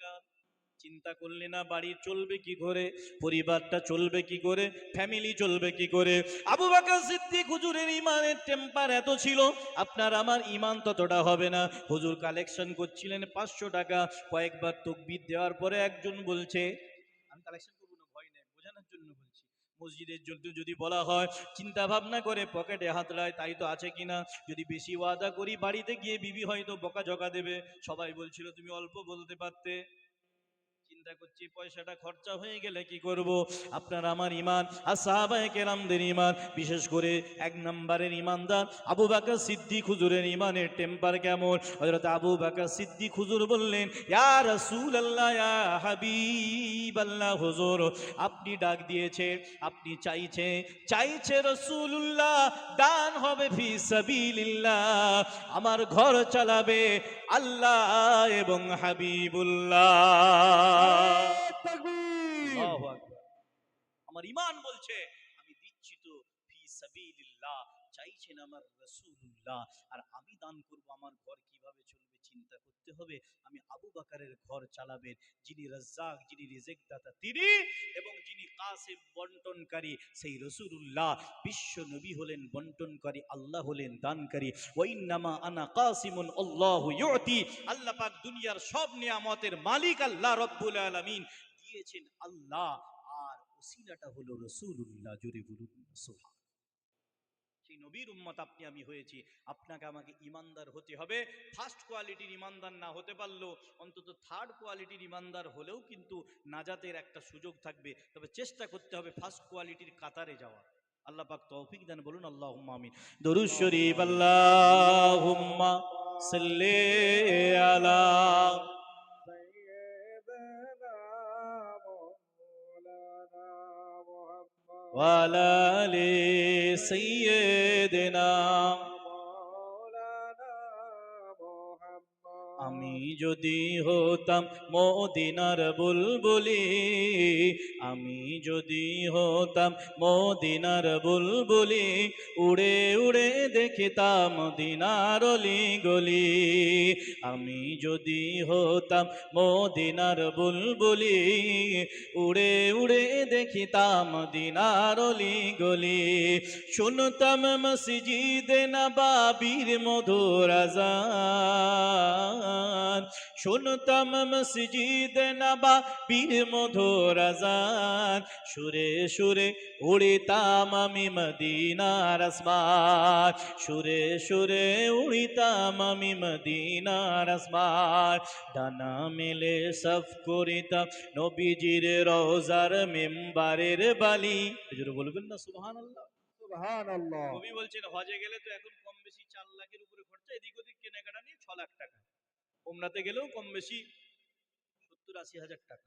দরকার। চিন্তা করলে না বাড়ি চলবে কি করে, পরিবারটা চলবে কি করে ফ্যামিলি চলবে কি করে। আবু বাকর সিদ্দিক হুজুরের ইমানের টেম্পার এত ছিল, আপনার আমার ইমান ততটা হবে না। হুজুর কালেকশন করছিলেন পাঁচশো টাকা, কয়েকবার তকবির দেওয়ার পরে একজন বলছে, আমি কালেকশন করব না ভয় নেই বোঝানোর জন্য বলছি মসজিদের জন্য যদি বলা হয়, চিন্তা ভাবনা করে পকেটে হাত লায় তাই তো আছে কিনা? যদি বেশি ওয়াদা করি, বাড়িতে গিয়ে বিবি হয়তো বকা ঝকা দেবে। সবাই বলছিল, তুমি অল্প বলতে পারতে। চিন্তা করছি, পয়সাটা খরচা হয়ে গেলে কি করব আপনার আমার ইমান, আর সাহাবায়ে কেরামদের ইমান, বিশেষ করে এক নম্বরের ইমানদার আবু বাকর সিদ্দিক হুজুরের ইমানের টেম্পার কেমন হযরত আবু বাকর সিদ্দিক হুজুর বললেন হুজুর, আপনি ডাক দিয়েছে, আপনি চাইছে চাইছে রাসূলুল্লাহ, দান হবে আমার ঘর চালাবে আল্লাহ এবং হাবিবুল্লাহ। আমার ইমান বলছে, আমি দিচ্ছি তো ফি সাবিলিল্লাহ, চাইছেন আমার রাসূলুল্লাহ। আর আমি দান করব আমার ঘর কীভাবে চলবে? চিন্তা করতে হবে, আমি আবু বাকারের ঘর চালাবেন, যিনি রাজ্জাক, যিনি রিজেক দাতা তিনি এবং যিনি কাসিম বন্টনকারী, সেই রসুলুল্লাহ বিশ্ব নবী হলেন, বন্টনকারী, আল্লাহ হলেন দানকারী। ওয়াইন্নামা আনা কাসিমুন, আল্লাহু ইউতি, আল্লাহ পাক দুনিয়ার সব নিয়ামতের মালিক আল্লাহ রব্বুল আলামিন দিয়েছেন আল্লাহ। আর ওসিলাটা হলো রসুল্লাহ জুড়ে বলুন, সুবহান। সেই নবীর উম্মত আপনি, আমি হয়েছি। আপনাকে আমাকে ইমানদার হতে হবে। ফার্স্ট কোয়ালিটির ইমানদার না হতে পারলেও অন্তত থার্ড কোয়ালিটির ইমানদার হলেও কিন্তু নাজাতের একটা সুযোগ থাকবে। তবে চেষ্টা করতে হবে ফার্স্ট কোয়ালিটির কাতারে যাওয়া আল্লাহ পাক তৌফিক দেন বলুন আল্লাহ আমিন। দরুদ শরীফ, আল্লাহুম্মা সাল্লি আলা وعلى آل سيدنا যদি হতাম মদিনার বুলবুলি, আমি যদি হতাম মদিনার বুলবুলি, উড়ে উড়ে দেখিতাম দিনার অলি গলি আমি যদি হতাম মদিনার বুলবুলি, উড়ে উড়ে দেখিতাম দিনার অলি গলি শুনতাম মসজিদ নবাবির মধুর আজান শুনতাম মসজিদ নবাবির মধুর আজান। সুরে সুরে উড়িতাম আমি মদিনার আসমান। সুরে সুরে উড়িতাম আমি মদিনার আসমান। ডানা মেলে সফ করিতাম নবীজির রোজার মেম্বারের বালি। বলবেন না সুবহানাল্লাহ। কবি বলছেন হজে গেলে তো এখন কম বেশি চার লাখের উপরে খরচা এদিক ওদিক কেনাকাটা নিয়ে ছ লাখ টাকা। ওমরাতে গেলেও কম বেশি সত্তর আশি হাজার টাকা।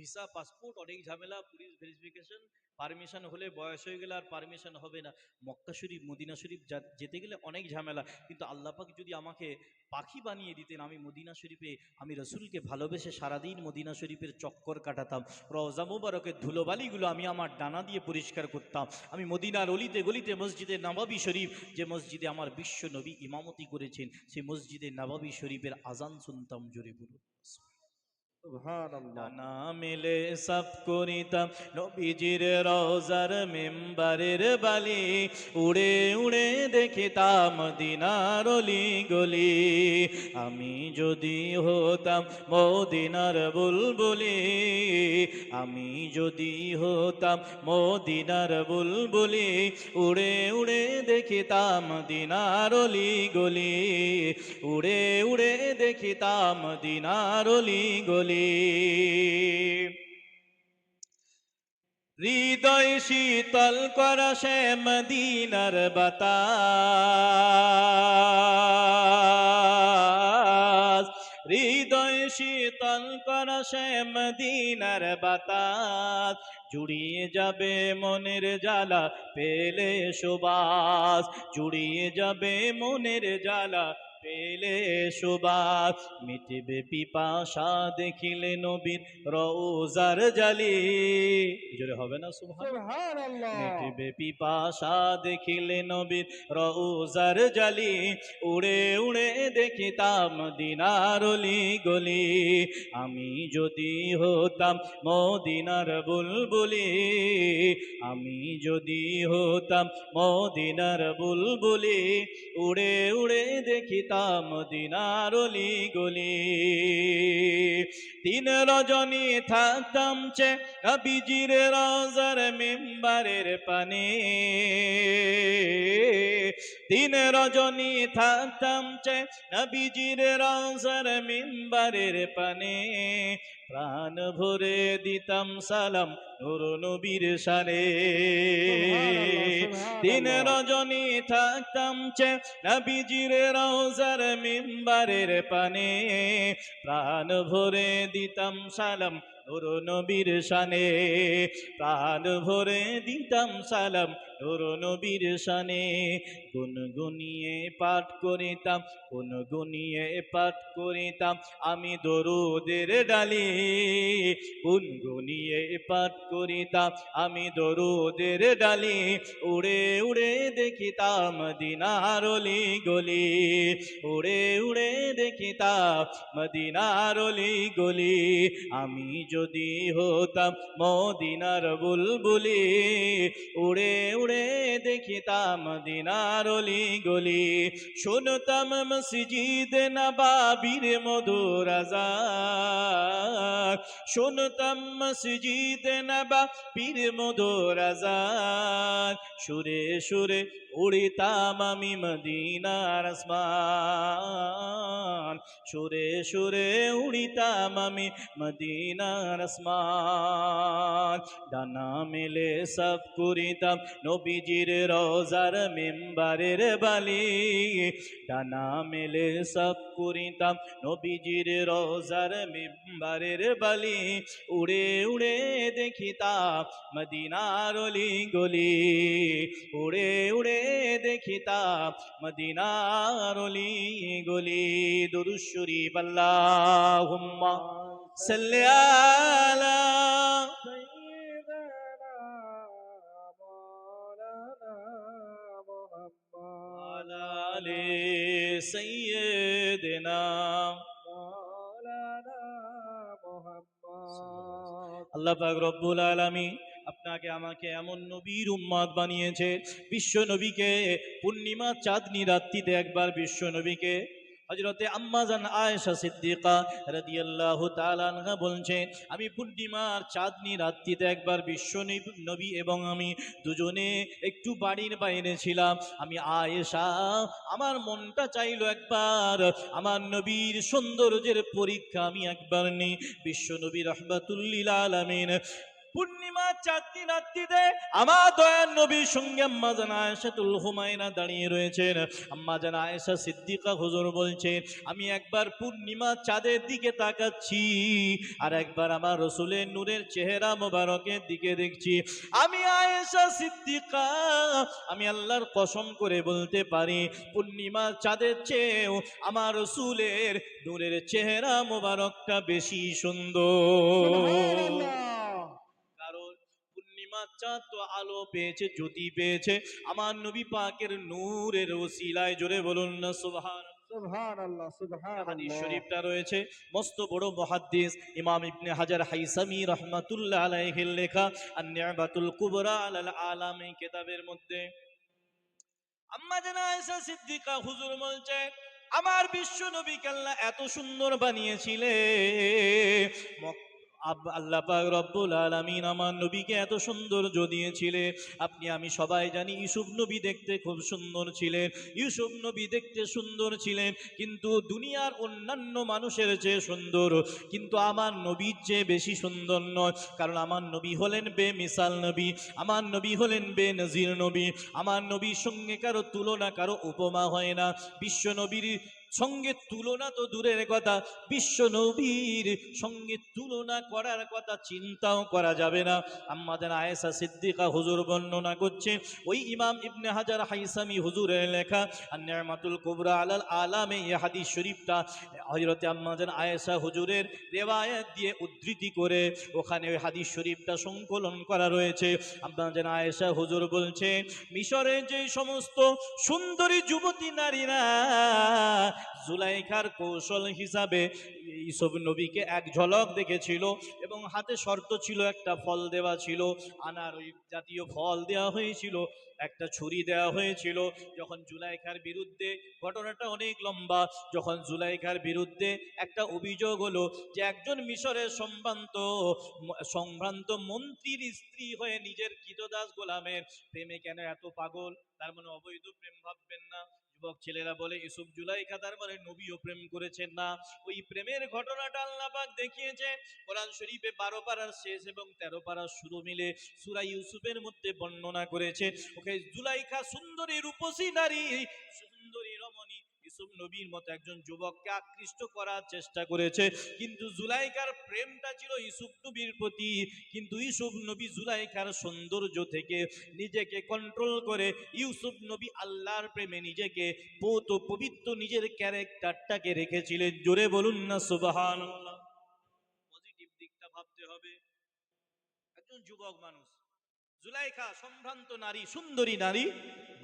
ভিসা, পাসপোর্ট, অনেক ঝামেলা, পুলিশ ভেরিফিকেশন পারমিশন হলে বয়স হয়ে গেলে আর পারমিশন হবে না। মক্কা শরীফ, মদিনা শরীফ যেতে গেলে অনেক ঝামেলা। কিন্তু আল্লাহ পাক যদি আমাকে পাখি বানিয়ে দিতেন, আমি মদিনা শরীফে, আমি রসুলকে ভালোবেসে সারাদিন মদিনা শরীফের চক্কর কাটাতাম। রওজা মুবারকের ধুলোবালিগুলো আমি আমার ডানা দিয়ে পরিষ্কার করতাম। আমি মদিনার অলিতে গলিতে মসজিদে নবাবি শরীফ, যে মসজিদে আমার বিশ্ব নবী ইমামতি করেছেন, সেই মসজিদে নবাবি শরীফের আজান শুনতাম জোরে বলুন। ডানা মেলে সাফ করিতাম নবীজির রওজার মেম্বারের বালি। উড়ে উড়ে দেখিতাম দিনার অলি গলি আমি যদি হতাম মদিনার বুলবুলি। আমি যদি হতাম মদিনার বুলবুলি। উড়ে উড়ে দেখিতাম দিনার অলি গলি উড়ে উড়ে দেখিতাম দিনার অলি গলি হৃদয় শীতল করা সে মদিনার বাতাস। হৃদয় শীতল করা সে মদিনার বাতাস। জুড়িয়ে যাবে মনের জ্বালা, পেলে সুবাস। জুড়িয়ে যাবে মনের জ্বালা পেলে সুবাদ মিটিবে পিপাসা দেখিলে নবীর রোজার জালি। জোরে হবে না সুবহান সুবহানাল্লাহ। মিটিবে পিপাসা দেখিলে নবীর রোজার জালি। উড়ে উড়ে দেখিতাম দিনার গলি। আমি যদি হতাম মদিনার বুলবুলি আমি যদি হতাম মদিনার বুলবুলি উড়ে উড়ে দেখিতাম দিনার অলি গলি তিন রজনী থাকতাম চে নবীজির রজার মেম্বারের পানে। তিন রজনী থাকতাম চে নবীজির রোজার মেম্বারের পানে। প্রাণ ভরে দিতাম সালাম নুর নবীর সারে দিন রজনী থাকতাম চে নবীজির রোজার মিম্বারের পানে। প্রাণ ভরে দিতাম সালাম নুর নবীর সানে প্রাণ ভরে দিতাম সালাম নুর নবীর শানে গুনগুনিয়ে পাঠ করিতাম, গুনগুনিয়ে পাঠ করিতাম। আমি দরুদের ডালি গুনগুনিয়ে পাঠ করিতাম, আমি দরুদের ডালি উড়ে উড়ে দেখিতাম দিনার অলি গলি উড়ে উড়ে দেখিতাম মদিনার অলি গলি আমি যদি হতাম মদিনার বুলবুলি, উড়ে উড়ে দেখিতাম দিনার অলি গলি শুনতাম মসজিদ নবাবির মধুর আজাদ শুনতাম মসজিদ নবাবির মধুর আজাদ সুরে সুরে উড়িতাম আমি মদিনার আসমান। সুরে সুরে উড়িতাম আমি মদিনার আসমান। ডানা মেলে সব করিতাম নবীজির রোজার মেম্বারের বালি। ডানা মেলে সব করিতাম নবীজির রোজার মেম্বারের বালি। উড়ে উড়ে দেখিতাম মদিনার গলি। উড়ে উড়ে দেখিতাম মদিনার অলি গলি দুরুশ্বরী আল্লাহুম্মা সাল্লি আলা سيدنا مولانا محمد আলা আলি সাইয়্যিদিনা مولانا আপনাকে আমাকে এমন নবীর উম্মাদ বানিয়েছে, বিশ্ব নবীকে পূর্ণিমা চাঁদনি রাত্রিতে একবার বিশ্ব নবীকে। হজরতে আম্মাজান আয়েশা সিদ্দিকা রাদিয়াল্লাহু তাআলা বলছেন আমি পূর্ণিমার চাঁদনি রাত্রিতে একবার বিশ্ব নবী এবং আমি দুজনে একটু বাড়ির বাইরে ছিলাম। আমি আয়েশা, আমার মনটা চাইলো একবার, আমার নবীর সৌন্দর্যের পরীক্ষা আমি একবার নিই বিশ্ব নবী রহমাতুল্লিল আলামিন পূর্ণিমা চাঁদনি রাত্রিতে আমার দয়ার নবীর সঙ্গে আম্মা জানা আয়েশাতুল হুমায়না দাঁড়িয়ে রয়েছেন। আম্মা জানা আয়েশা সিদ্দিকা হুজুর বলছেন, আমি একবার পূর্ণিমা চাঁদের দিকে তাকাচ্ছি আর একবার আমার রসুলের নূরের চেহারা মোবারকের দিকে দেখছি। আমি আয়েশা সিদ্দিকা, আমি আল্লাহর কসম করে বলতে পারি, পূর্ণিমা চাঁদের চেয়েও আমার রসুলের নূরের চেহারা মোবারকটা বেশি সুন্দর। চাঁদ আলো পেয়েছে জ্যোতি পেয়েছে। আমার নবী পাকের নূরের ওসিলায় জোরে বলুন না সুবহান হাদিস শরীফটা রয়েছে মস্ত বড় মুহাদ্দিস ইমাম ইবনে হাজার হাইসামি রহমাতুল্লাহ আলাইহির লেখা আর নিয়াবাতুল কুবরা আলাল আলামী কিতাবের মধ্যে। আম্মা জানা আয়েশা সিদ্দিকা হুজুর বলছে আমার বিশ্ব নবীকে আল্লাহ এত সুন্দর বানিয়েছিলে। আল্লাহ পাক রব্বুল আলামিন আমার নবীকে এত সৌন্দর্য দিয়েছিলে আপনি, আমি সবাই জানি ইউসুফ নবী দেখতে খুব সুন্দর ছিলেন, ইউসুফ নবী দেখতে সুন্দর ছিলেন, কিন্তু দুনিয়ার অন্যান্য মানুষের চেয়ে সুন্দর। কিন্তু আমার নবীর চেয়ে বেশি সুন্দর নয়, কারণ আমার নবী হলেন বে মিসাল নবী, আমার নবী হলেন বে নজির নবী, আমার নবীর সঙ্গে কারও তুলনা, কারও উপমা হয় না। বিশ্ব নবীর সঙ্গে তুলনা তো দূরের কথা। বিশ্ব নবীর সঙ্গে তুলনা করার কথা চিন্তাও করা যাবে না। আমাদের আয়েশা সিদ্দিকা হুজুর বর্ণনা করছে, ওই ইমাম ইবনে হাজার হাইসামি হুজুরের লেখা আর নিয়ামাতুল কুবরা আলাল আলামে এই হাদিস শরীফটা হজরতে আম্মাজান আয়েশা হুজুরের রেওয়ায়াত দিয়ে উদ্ধৃতি করে, ওখানে ওই হাদিস শরীফটা সংকলন করা রয়েছে। আম্মাজান আয়েশা হুজুর বলছে, মিশরে যে সমস্ত সুন্দরী যুবতী নারীরা জুলাইখার কৌশল হিসাবে ইসব নবীকে এক ঝলক দেখেছিল এবং হাতে শর্ত ছিল, একটা ফল দেওয়া ছিল, আনার ওই জাতীয় ফল দেওয়া হয়েছিল, একটা ছুরি দেওয়া হয়েছিল। যখন জুলাইখার বিরুদ্ধে, ঘটনাটা অনেক লম্বা, যখন জুলাইখার বিরুদ্ধে একটা অভিযোগ হলো যে একজন মিশরের সম্ভ্রান্ত সম্ভ্রান্ত মন্ত্রীর স্ত্রী হয়ে নিজের কীতদাস গোলামের প্রেমে কেন এত পাগল? তার মানে অবৈধ প্রেম ভাববেন না। যুবক ছেলেরা বলে ইসুফ জুলাইখা তার মানে নবীও প্রেম করেছেন না। ওই প্রেমের ঘটনাটা আল্লাহ পাক দেখিয়েছে। কোরআন শরীফে বারো পাড়ার শেষ এবং তেরো পাড়ার শুরু মিলে সুরা ইউসুফের মধ্যে বর্ণনা করেছে। ওকে জুলাইখা সুন্দরী রূপসী নারী, সুন্দরী রমণী ইউসুফ নবীর মতো একজন যুবককে আকৃষ্ট করার চেষ্টা করেছে। কিন্তু জুলাইকার প্রেমটা ছিল ইউসুফ নবীর প্রতি। কিন্তু ইউসুফ নবী জুলাইকার সৌন্দর্য থেকে নিজেকে কন্ট্রোল করে ইউসুফ নবী আল্লাহর প্রেমে নিজেকে পৌত পবিত্র নিজের ক্যারেক্টারটাকে রেখেছিলেন। জোরে বলুন না সুবাহান পজিটিভ দিকটা ভাবতে হবে। একজন যুবক মানুষ জুলাইখা সম্ভ্রান্ত নারী, সুন্দরী নারী,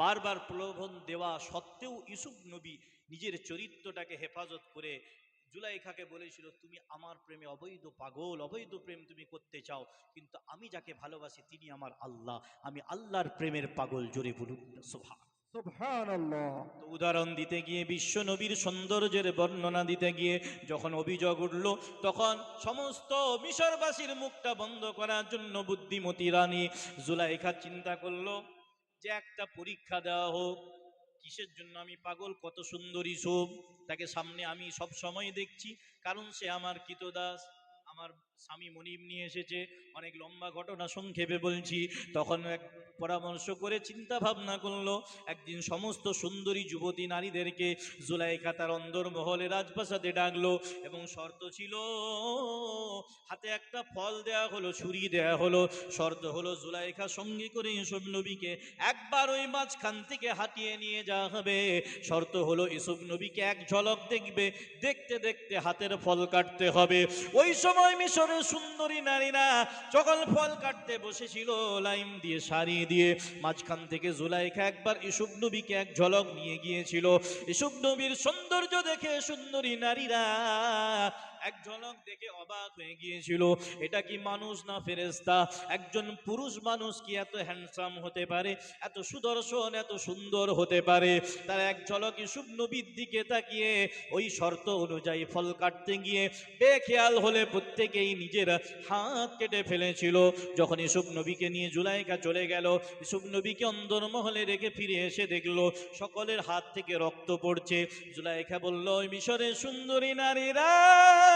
বারবার প্রলোভন দেওয়া সত্ত্বেও ইসুফ নবী নিজের চরিত্রটাকে হেফাজত করে জুলাইখাকে বলেছিল, তুমি আমার প্রেমে অবৈধ পাগল, অবৈধ প্রেম তুমি করতে চাও, কিন্তু আমি যাকে ভালোবাসি তিনি আমার আল্লাহ। আমি আল্লাহর প্রেমের পাগল, জোরে বলুন সোভা উদাহরণ দিতে গিয়ে বিশ্ব নবীর সৌন্দর্যের বর্ণনা দিতে গিয়ে যখন অভিযোগ উঠল, তখন সমস্ত মিশরবাসীর মুখটা বন্ধ করার জন্য বুদ্ধিমতী রানী জুলাইখা চিন্তা করল, যে একটা পরীক্ষা দেওয়া হোক, কিসের জন্য আমি পাগল, কত সুন্দরী শোভ তাকে সামনে আমি সব সময় দেখছি, কারণ সে আমার কিতদাস। আমার স্বামী মনিব নিয়ে এসেছে, অনেক লম্বা ঘটনা সংক্ষেপে বলছি। তখন এক পরামর্শ করে চিন্তা ভাবনা করল, একদিন সমস্ত সুন্দরী যুবতী নারীদেরকে জুলাইখা তার অন্দর মহলে রাজপ্রাসাদে ডাকলো এবং শর্ত ছিল, হাতে একটা ফল দেয়া হলো, ছুরি দেয়া হলো। শর্ত হলো জুলাইখা সঙ্গী করে ইসুফ নবীকে একবার ওই মাঝখান থেকে হাঁটিয়ে নিয়ে যাওয়া হবে। শর্ত হলো ইসুফ নবীকে এক ঝলক দেখবে, দেখতে দেখতে হাতের ফল কাটতে হবে। ওই সময় মিশরের সুন্দরী নারীরা যখন ফল কাটতে বসেছিল, লাইন দিয়ে সারিয়ে দিয়ে মাঝখান থেকে জুলাইখা একবার ইসুব নবীকে এক ঝলক নিয়ে গিয়েছিল। ইসুব নবীর সৌন্দর্য দেখে সুন্দরী নারীরা এক ঝলক দেখে অবাক হয়ে গিয়েছিল, এটা কি মানুষ না ফেরেস্তা একজন পুরুষ মানুষ কি এত হ্যান্ডসাম হতে পারে? এত সুদর্শন, এত সুন্দর হতে পারে? তার এক ঝলক ইসুফ নবীর দিকে তাকিয়ে, ওই শর্ত অনুযায়ী ফল কাটতে গিয়ে বেখেয়াল হলে প্রত্যেকেই নিজের হাত কেটে ফেলেছিল। যখন ইসুফ নবীকে নিয়ে জুলাইকা চলে গেল ইসুফ নবীকে অন্দর মহলে রেখে ফিরে এসে দেখল, সকলের হাত থেকে রক্ত পড়ছে। জুলাইখা বলল, "ওই মিশরের সুন্দরী নারীরা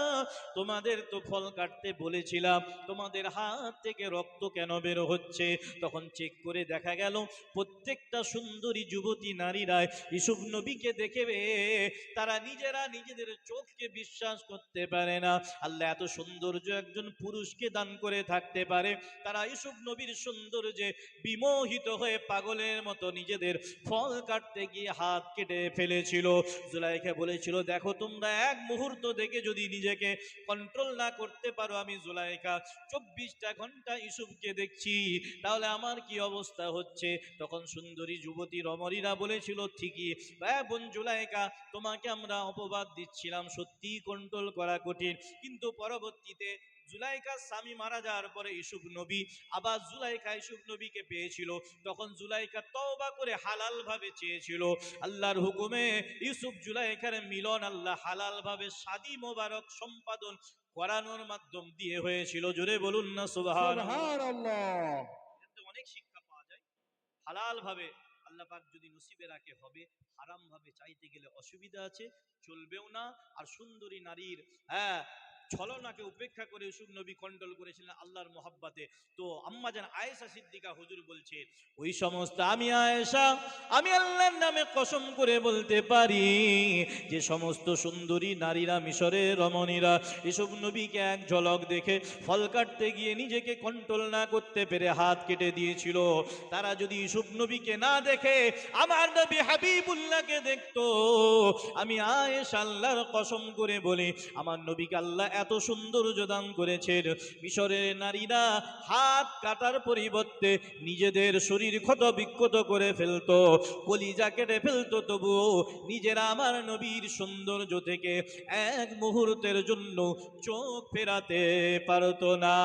তোমাদের তো ফল কাটতে বলেছিলাম, তোমাদের হাত থেকে রক্ত কেন বের হচ্ছে? তখন চেক করে দেখা গেল, প্রত্যেকটা সুন্দরী যুবতী নারীরা ইসুফ নবীকে দেখে তারা নিজেরা নিজেদের চোখকে বিশ্বাস করতে পারে না। আল্লাহ এত সৌন্দর্য একজন পুরুষকে দান করে থাকতে পারে, তারা ইসুফ নবীর সৌন্দর্যে বিমোহিত হয়ে পাগলের মতো নিজেদের ফল কাটতে গিয়ে হাত কেটে ফেলেছিল। জুলাইখা বলেছিল, দেখো, তোমরা এক মুহূর্ত দেখে যদি নিজেকে কন্ট্রোল না করতে পারো আমি জুলাইকা। চব্বিশটা ঘণ্টা ইসুফকে দেখছি, তাহলে আমার কি অবস্থা হচ্ছে? তখন সুন্দরী যুবতী রমরীরা বলেছিল, ঠিকই। হ্যাঁ বোন জুলাইকা, তোমাকে আমরা অপবাদ দিচ্ছিলাম, সত্যিই কন্ট্রোল করা কঠিন। কিন্তু পরবর্তীতে জুলাইকার স্বামী মারা যাওয়ার পরে ইসুফ নবী আবার জুলাইকা ইসুফ নবীকে পেয়েছিল। তখন জুলাইকা তওবা করে হালাল ভাবে চেয়েছিল। আল্লাহর হুকুমে ইউসুফ জুলাইকার মিলন আল্লাহ হালাল ভাবে শাদি মোবারক সম্পাদন করানোর মাধ্যম দিয়ে হয়েছিল। জোরে বলুন না সুবহান সুবহানাল্লাহ। অনেক শিক্ষা পাওয়া যায়। হালাল ভাবে আল্লাহ পাক যদি নসিবে রাখে হবে হারাম ভাবে চাইতে গেলে অসুবিধা আছে চলবেও না। আর সুন্দরী নারীর হ্যাঁ ছলনাকে উপেক্ষা করে ইউসুফ নবী কন্ট্রোল করেছিলেন আল্লাহর মোহাব্বাতে। তো আম্মা যেন আয়েশা সিদ্দিকা হুজুর বলছে, ওই সমস্ত আমি আয়েশা, আমি আল্লাহর নামে কসম করে বলতে পারি, যে সমস্ত সুন্দরী নারীরা, মিশরের রমণীরা ইসুফ নবীকে এক ঝলক দেখে ফল কাটতে গিয়ে নিজেকে কন্ট্রোল না করতে পেরে হাত কেটে দিয়েছিল। তারা যদি ইসুফ নবীকে না দেখে, আমার নবী হাবিবুল্লাহকে দেখতো। আমি আয়েশ আল্লাহর কসম করে বলি, আমার নবীকে আল্লাহ এত সৌন্দর্য দান করেছেন। মিশরের নারীরা হাত কাটার পরিবর্তে নিজেদের শরীর ক্ষত বিক্ষত করে ফেলতো কলিজা কেটে ফেলতো তবুও নিজেরা আমার নবীর সৌন্দর্য থেকে এক মুহূর্তের জন্য চোখ ফেরাতে পারতো না।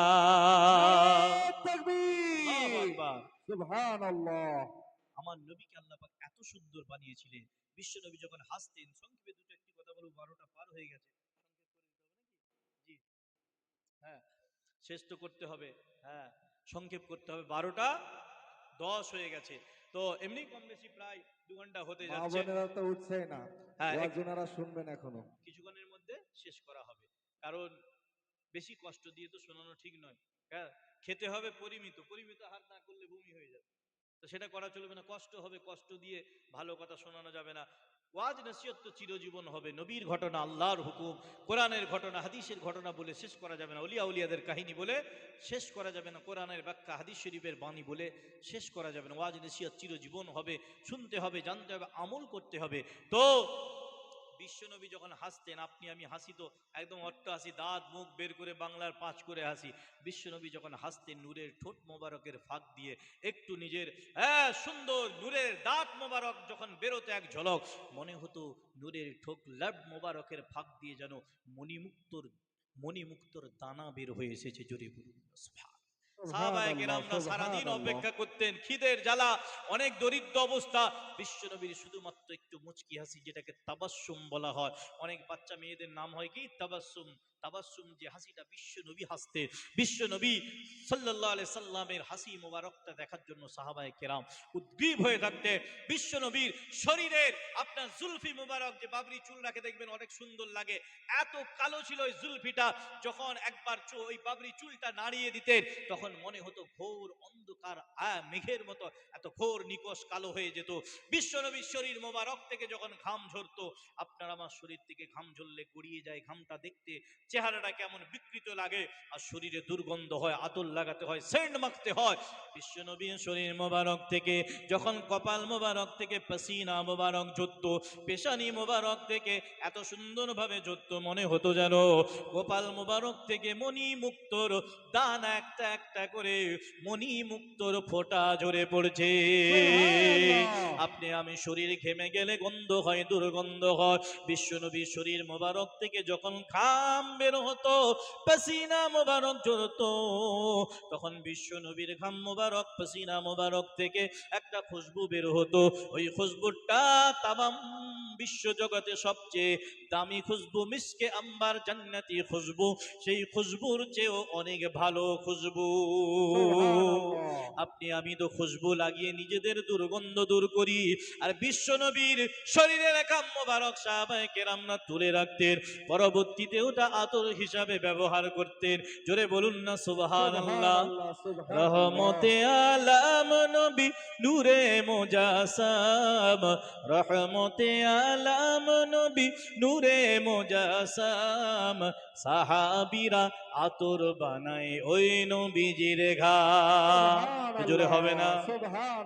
আমার নবীকে আল্লাহ পাক এত সুন্দর বানিয়েছিলেন। বিশ্ব নবী যখন হাসতেন সংক্ষেপে দুটো একটি কথা বলব বারোটা পার হয়ে গেছে সংক্ষেপ করে দিতে হবে নাকি জি হ্যাঁ শেষ তো করতে হবে হ্যাঁ সংক্ষেপ করতে হবে। বারোটা দশ হয়ে গেছে। তো এমনি কম বেশি প্রায় দু ঘণ্টা হতে যাচ্ছে। তো না। হ্যাঁ শুনবেন এখনও। কিছুক্ষণের মধ্যে শেষ করা হবে। কারণ বেশি কষ্ট দিয়ে তো শোনানো ঠিক নয়। হ্যাঁ খেতে হবে পরিমিত পরিমিত হার না করলে বমি হয়ে যাবে। তো সেটা করা চলবে না। কষ্ট হবে কষ্ট দিয়ে ভালো কথা শোনানো যাবে না। ওয়াজ নসিহত তো চিরজীবন হবে। নবীর ঘটনা, আল্লাহর হুকুম, কোরআনের ঘটনা, হাদিসের ঘটনা বলে শেষ করা যাবে না। উলিয়া উলিয়াদের কাহিনী বলে শেষ করা যাবে না। কোরআনের ব্যাখ্যা, হাদিস শরীফের বাণী বলে শেষ করা যাবে না। ওয়াজ নসিহত চিরজীবন হবে। শুনতে হবে, জানতে হবে, আমল করতে হবে। তো বিশ্বনবী যখন হাসতেন, আপনি, আমি হাসি তো একদম অট্ট হাসি দাঁত, মুখ বের করে বাংলার পাঁচ করে হাসি। বিশ্বনবী যখন হাসতেন, নূরের ঠোঁট মোবারকের ফাঁক দিয়ে একটু নিজের হ্যাঁ সুন্দর নূরের দাঁত মোবারক যখন বেরোতো এক ঝলক, মনে হতো নূরের ঠোক লাভ মোবারকের ফাঁক দিয়ে যেন মণিমুক্তর মণিমুক্তর দানা বের হয়ে এসেছে জোরে বলুন সারাদিন অপেক্ষা করতেন খিদের জ্বালা অনেক দরিদ্র অবস্থা। বিশ্বনবীর শুধুমাত্র একটু মুচকি হাসি যেটাকে তাবাসসুম বলা হয়। অনেক বাচ্চা মেয়েদের নাম হয় কি? তাবাসসুম তাবাসসুম যে হাসিটা বিশ্বনবী হাসতে বিশ্বনবী সাল্লাল্লাহু আলাইহি সাল্লামের হাসি মোবারকটা দেখার জন্য সাহাবায়ে কেরাম উদ্গ্রীব হয়ে থাকতে বিশ্বনবীর শরীরের আপনার জুলফি মোবারক যে বাবরি চুল রাখে দেখবেন অনেক সুন্দর লাগে। এত কালো ছিল ওই জুলফিটা যখন একবার ওই বাবরি চুলটা নাড়িয়ে দিতেন তখন মনে হতো ঘোর অন্ধকার মেঘের মতো, এত ঘোর নিকশ কালো হয়ে যেত। বিশ্বনবীর শরীর মোবারক থেকে যখন ঘাম ঝরতো, আপনার আমার শরীর থেকে ঘাম ঝরলে গড়িয়ে যায় ঘামটা দেখতে, চেহারাটা কেমন বিকৃত লাগে, আর শরীরে দুর্গন্ধ হয়, আতর লাগাতে হয়, সেন্ট মাখতে হয়। বিশ্বনবীর শরীর মোবারক থেকে যখন কপাল মোবারক থেকে পসিনা মোবারক যুদ্ধ পেশানি মোবারক থেকে এত সুন্দরভাবে যুদ্ধ মনে হতো যেন গোপাল মোবারক থেকে মণি মুক্তর দানা একটা একটা করে মণি মুক্তর ফোঁটা ঝরে পড়ছে। আপনি আমি শরীর ঘেমে গেলে গন্ধ হয় দুর্গন্ধ হয়। বিশ্বনবী শরীর মোবারক থেকে যখন খাম বের হতো পসিনা মোবারক ঝরতো তখন বিশ্বনবীর ঘাম মোবারক পসিনা মোবারক থেকে একটা খুশবু বের হতো। ওই খুশবুটা তামাম বিশ্ব জগতে সবচেয়ে দামি খুশবু মিসকে আম্বার জান্নাতি খুশবু। সেই খুশবুর চেয়েও অনেক ভালো খুশবু। আপনি আমি তো খুশবু লাগিয়ে নিজেদের দুর্গন্ধ দূর করি। আর বিশ্ব নবীর শরীরে রাখা মোবারক সাহাবায়ে কেরামরা তুলে রাখতেন পরবর্তীতে ওটা আতর হিসাবে ব্যবহার করতেন। জোরে বলুন না সুবহানাল্লাহ। রহমতে আলাম নবী নূরে মোজাসাম। রহমতে আলাম নবী নূরে মোজাসাম। সাহাবিরা আতর বানায় ওই নবীজির ঘা। জোরে হবে না।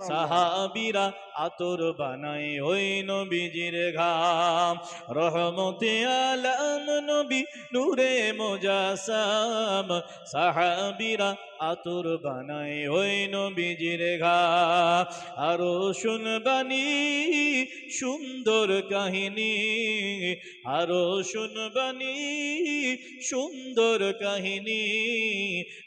সাহাবিরা আতর বানাই ওই নবীজির ঘাম। রহমতে আলাম নবী নূরে মোজাসাম। সাহাবীরা আতর বানাই ওই নবীজির ঘাম আরও শুনবানি সুন্দর কাহিনী। আরও শুনবানি সুন্দর কাহিনী।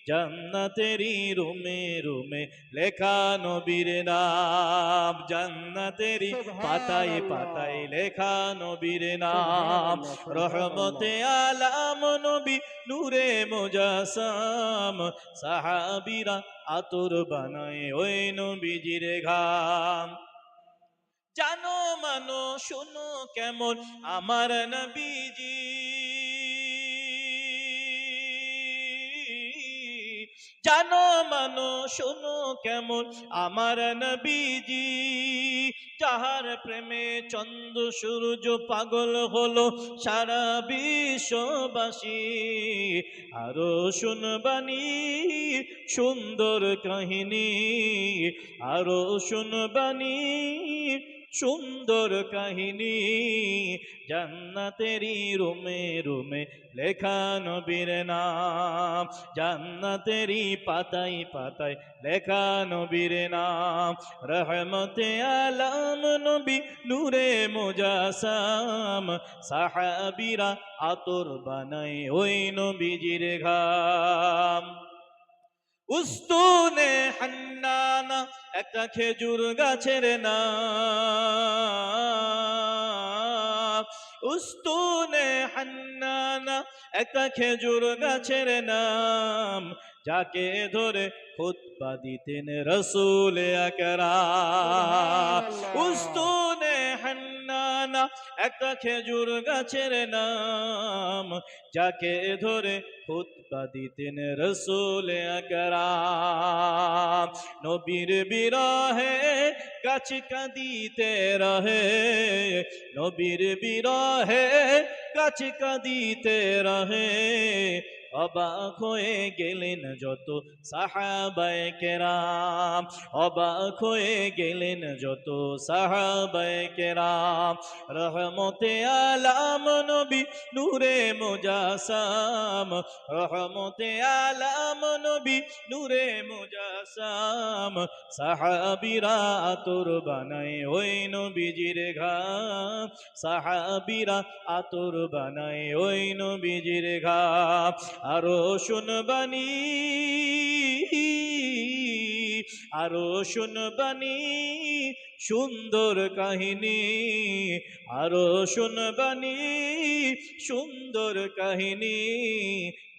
জান্নাতেরই রুমে রুমে লেখা নবীর নাম। জান্নাতেরই পাতায় পাতায় লেখা নবীর নাম। রহমতে আলাম নবী নূরে মোজাসাম। সাহাবিরা আতর বানায়, ওই নবীজির ঘাম। জানো মানো, শোনো কেমন আমার নবীজি। জানো মানো, শোনো কেমন আমার নবীজি। যাহার প্রেমে চন্দ্র সূর্য পাগল হলো সারা বিশ্ববাসী। আরও শুনবানি সুন্দর কাহিনী আরও শুনবানি সুন্দর কাহিনী। জান্নাতেরি রুমে রুমে লেখা নবীর নাম। জান্নাতেরি পাতাই পাতায় লেখা নবীর নাম। রহমতে আলম নবী নূরে মোজাসাম। সাহাবিরা আতর বানায় ওই নবীজির ঘাম। উস্তুনে হান্নানা একটা খেজুর গাছের নাম। উস্তুনে হান্নানা একটা খেজুর গাছের নাম যাকে ধরে খুতবা দিতেন রসুল উস্তুনে হান্নানা একটা খেজুর গাছের নাম। যাকে ধরে খুতবা দিতেন রসুল আকরাম। নবীর বিরহে গাছ কাঁদিতে রহে। নবীর বিরহে গাছ কাঁদিতে রহে। অবাক হয়ে গেলেন যত সাহাবায় কেরাম। অবাক হয়ে গেলেন যত সাহাবায় কেরাম। রহমতে আলাম নবী নূরে মোজাসাম। রহমতে আলাম নবী নূরে মোজাসাম। সাহাবিরা আতর বানায় ওই নবীজির ঘাম। সাহাবিরা আতর বানায় ওই নবীজির ঘাম। আরও শুনবানি আরও শুনবানি সুন্দর কাহিনী আরও শুনবানি সুন্দর কাহিনী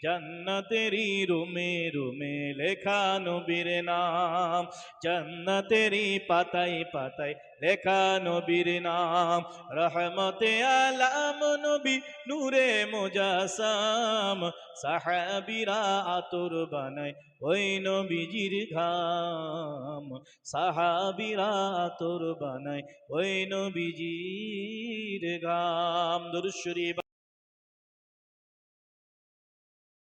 জান্নাতেরি রুমে রুমে লেখা নবীর নাম। জান্নাতেরি পাতায় পাতায় লেখা নবীর নাম। রহমতে আলাম নবী নূরে মোজাসাম। সাহাবিরা আতর বানায় ওই নবীজির ঘাম। সাহাবিরা আতর বানায় ওই নবীজির ঘাম। দুরুশ্বরী